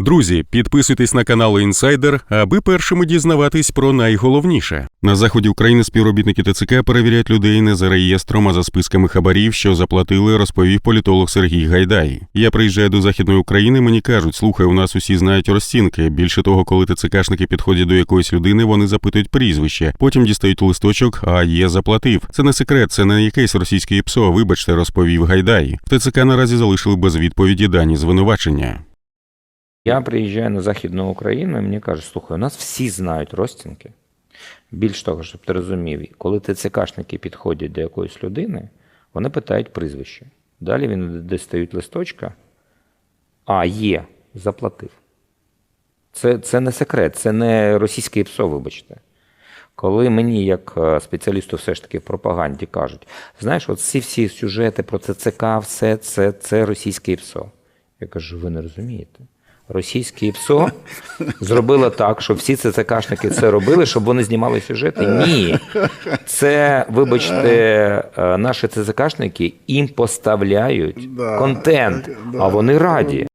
Друзі, підписуйтесь на канал Інсайдер, аби першими дізнаватись про найголовніше. На заході України співробітники ТЦК перевіряють людей не за реєстром, а за списками хабарів, що заплатили, розповів політолог Сергій Гайдай. Я приїжджаю до західної України. Мені кажуть, слухай, у нас усі знають розцінки. Більше того, коли ТЦКшники підходять до якоїсь людини, вони запитують прізвище, потім дістають листочок, а є заплатив. Це не секрет, це не якесь російське ПСО. Вибачте, розповів Гайдай. В ТЦК наразі залишили без відповіді дані звинувачення. Я приїжджаю на Західну Україну, і мені кажуть, слухай, у нас всі знають розцінки. Більш того, щоб ти розумів, коли ТЦКшники підходять до якоїсь людини, вони питають прізвище. Далі він дістають листочка. А, є, заплатив. Це, це не секрет, це не російське ПСО, вибачте. Коли мені, як е, спеціалісту, все ж таки в пропаганді кажуть, знаєш, от всі всі сюжети про ЦЦК, все це, це російське ПСО. Я кажу, ви не розумієте. Російське ПСО зробило так, щоб всі ЦЦКшники це робили, щоб вони знімали сюжети. Ні. Це, вибачте, е, наші ЦЦКшники їм поставляють контент, а вони раді.